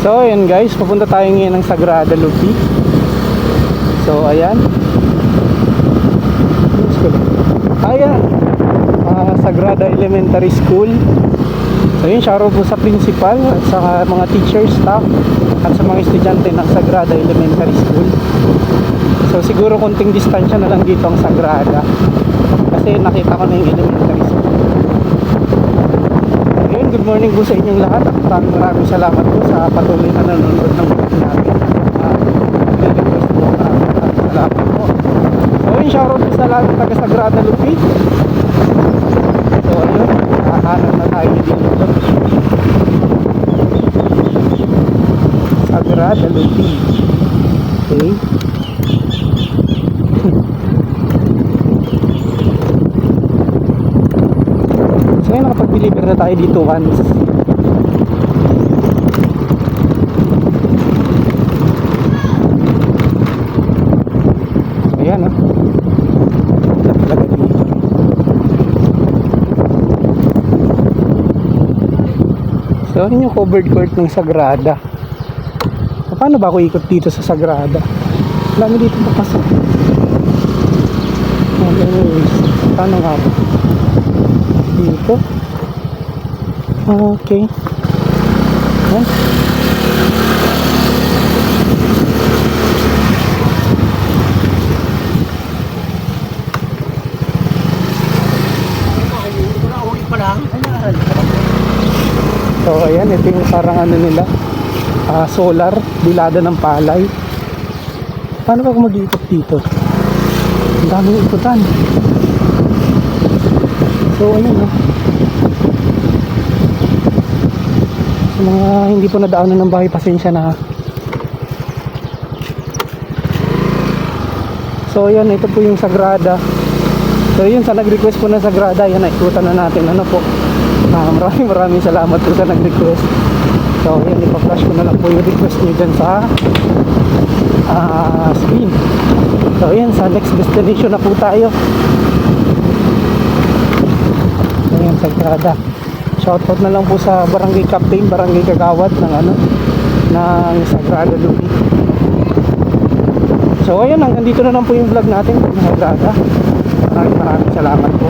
So, ayan guys, pupunta tayo ngayon ng Sagrada Lupi. So, ayan. Ayan. Ah, Sagrada Elementary School. So, yun, shoutout po sa principal at sa mga teacher, staff at sa mga estudyante ng Sagrada Elementary School. So, siguro konting distansya na lang dito ang Sagrada. Kasi nakita ko na yung elementary school. Good morning po sa inyong lahat at maraming maraming salamat po sa patuloy na nanonood ng video natin. Uh, request po, maraming maraming salamat po. So yun, shoutout po sa lahat ng taga Sagrada Lupi. So ayun, nakahanap na tayo dito. Sagrada Lupi. Okay. Ngayon nakapag-deliver na tayo dito once. Ayan oh. Talaga dito. Yung covered court ng Sagrada. Paano ba ako ikot dito sa Sagrada? Dami dito papasok. Anyways, paano nga ba? Dito. Okay. Yan. so ayan ito yung parang ano nila ah, solar bilada ng palay. Paano ba ako mag-iikot dito? Ang daming ikutan So ayun no. Sa mga hindi po nadaanan ng bahay, pasensya na. So ayun, ito po yung Sagrada. So yun, sa nag-request po ng Sagrada, yan, naikutan na natin. Ano po? Ah, maraming maraming salamat po sa nag-request. So yun, ipa-flash ko na lang po yung request nyo dyan sa ah screen. So yun, sa next destination na po tayo. Sagrada. Shoutout na lang po sa Barangay Captain, Barangay Kagawad ng ano, ng Sagrada Lupi. So ayun, hanggang dito na lang po yung vlog natin ng Sagrada. Maraming maraming salamat po.